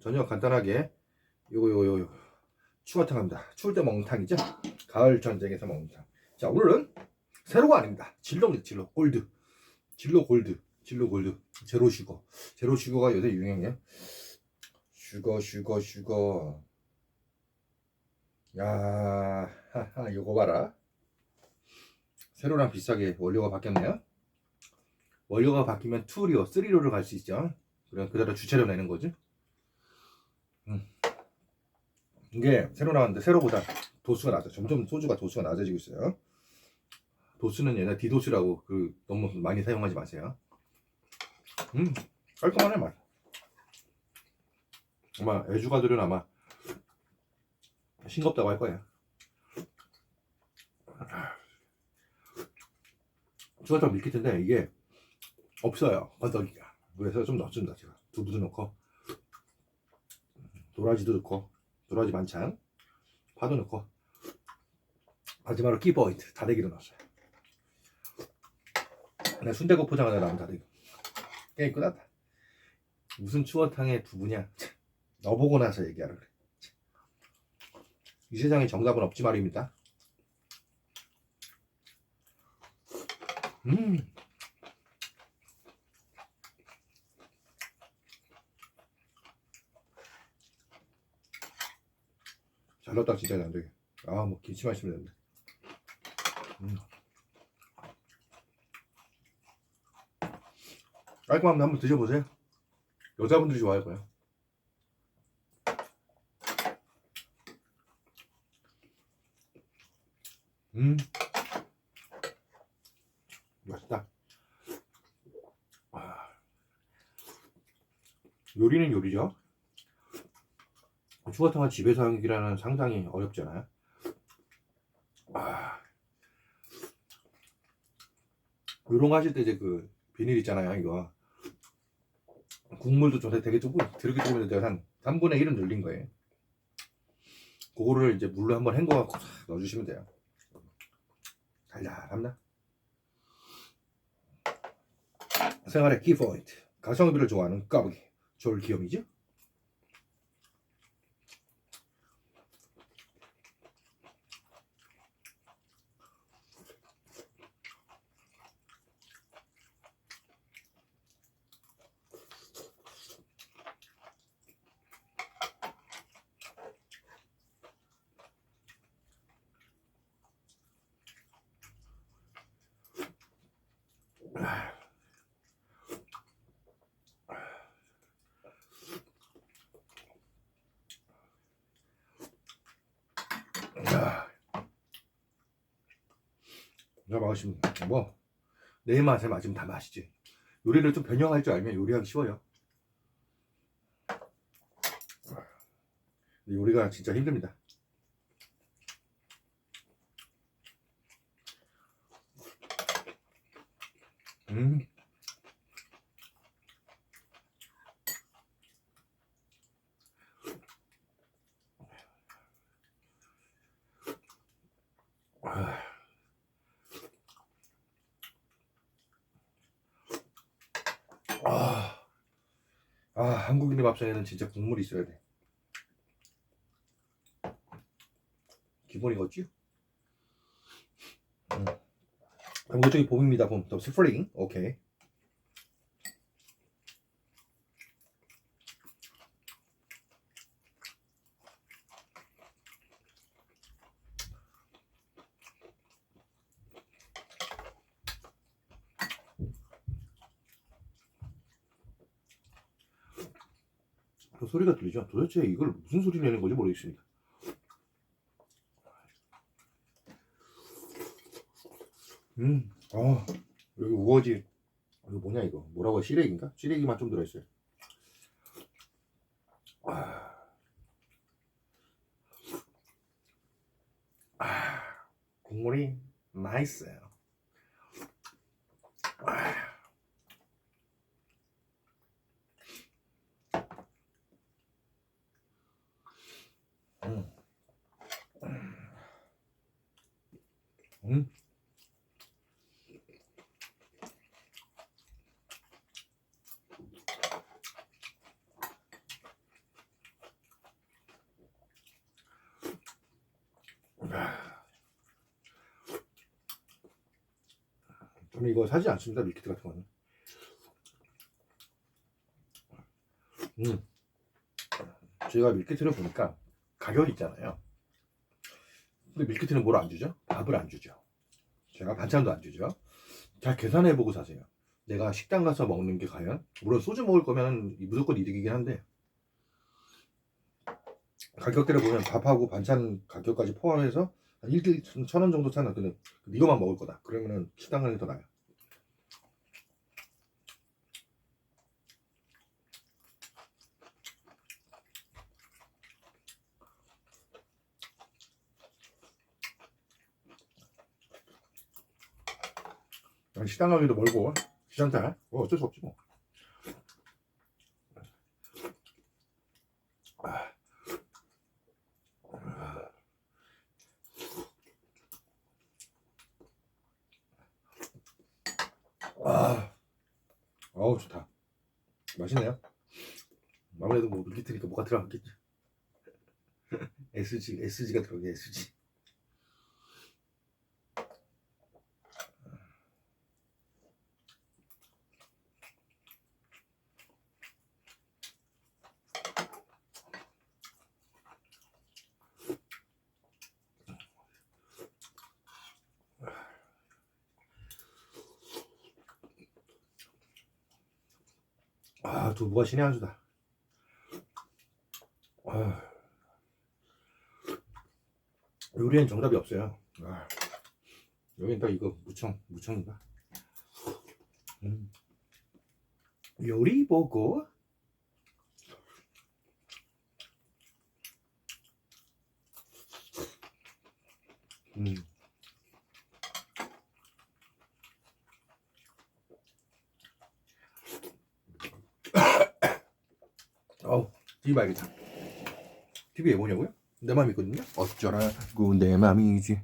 저녁 간단하게 요거 요거 요거 추어탕 합니다. 추울 때 먹는 탕이죠. 가을 전쟁에서 먹는 탕. 자 오늘은 세로가 아닙니다. 진로입니다. 진로 골드. 진로 골드. 진로 골드. 제로 슈거. 제로 슈거가 요새 유행이에요. 슈거 슈거 슈거. 야, 하하, 요거 봐라. 세로랑 비싸게 원료가 바뀌었네요. 원료가 바뀌면 2리오, 3리오를 갈 수 있죠. 그럼 그대로 주차료 내는 거지. 음. 이게 새로 나왔는데 새로보다 도수가 낮아. 점점 소주가 도수가 낮아지고 있어요. 도수는 얘네 디도스라고 그 너무 많이 사용하지 마세요. 음, 깔끔하네 맛. 아마 애주가들은 아마 싱겁다고 할 거야. 추가탕 밀키트인데 이게 없어요 건더기가 그래서 좀 넣습니다 제가 두부도 넣고 도라지도 넣고 도라지 반찬 파도 넣고 마지막으로 키포인트 다대기도 넣었어요. 내 순대국 포장하다 나온 다대기. 게임 끝났다. 무슨 추어탕에 두부냐? 넣어보고 나서 얘기하라 그래. 이 세상에 정답은 없지 말입니다. 음 잘 넣었다 진짜 안 되게. 아 뭐 김치만 있으면 되는데. 음. 깔끔한데 한번 드셔보세요. 여자분들이 좋아할 거예요. 음, 맛있다. 아. 요리는 요리죠. 추어탕을 집에서 하기라는 상당히 어렵잖아요. 아. 요런 거 하실 때 이제 그 비닐 있잖아요, 이거. 국물도 좀 되게 조금, 되게 조금 내가 한 3분의 1은 늘린 거예요. 그거를 이제 물로 한번 헹궈 갖고 싹 넣어주시면 돼요. 달달합니다. 생활의 키포인트. 가성비를 좋아하는 까부기. 졸기염이죠? 야, 내가 맛있으면 뭐내 입맛에 맞으면 다 맛이지. 요리를 좀 변형할 줄 알면 요리하기 쉬워요. 요리가 진짜 힘듭니다. 음. 아, 아, 한국인의 밥상에는 진짜 국물이 있어야 돼. 기본이겠지? 음. 그럼 이쪽이 봄입니다, 봄. 또 스프링. 오케이. 소리가 들리죠? 도대체 이걸 무슨 소리 내는 건지 모르겠습니다. 음, 아, 여기 우거지. 이거 뭐냐, 이거? 뭐라고 해? 시래기인가? 시래기만 좀 들어있어요. 아, 아, 국물이 나이스해요. 아, 음. 저는 이거 사지 않습니다 밀키트 같은 거는 음. 제가 밀키트를 보니까 가격이 있잖아요 근데 밀키트는 뭘 안 주죠? 밥을 안 주죠. 제가 반찬도 안 주죠. 잘 계산해 보고 사세요. 내가 식당 가서 먹는 게 과연? 물론 소주 먹을 거면 무조건 이득이긴 한데. 가격대를 보면 밥하고 반찬 가격까지 포함해서 한 1일 천원 정도 차는 근데 이거만 먹을 거다. 그러면은 식당 가는 게 더 나아요 난 식당 가기도 멀고 귀찮다 뭐 어쩔 수 없지 뭐 아, 어우 좋다. 맛있네요. 아무래도 뭐 밀키트니까 뭐가 들어갔겠지. SG, SG가 들어가게 SG. 아, 두부가 신의 한 수다. 아, 요리엔 정답이 없어요. 아, 여긴 딱 이거 무청, 무청인가? 음. 요리 보고 음. TV 봐야겠다. TV에 뭐냐고요? 내 맘이 있거든요. 어쩌라고 내 맘이지.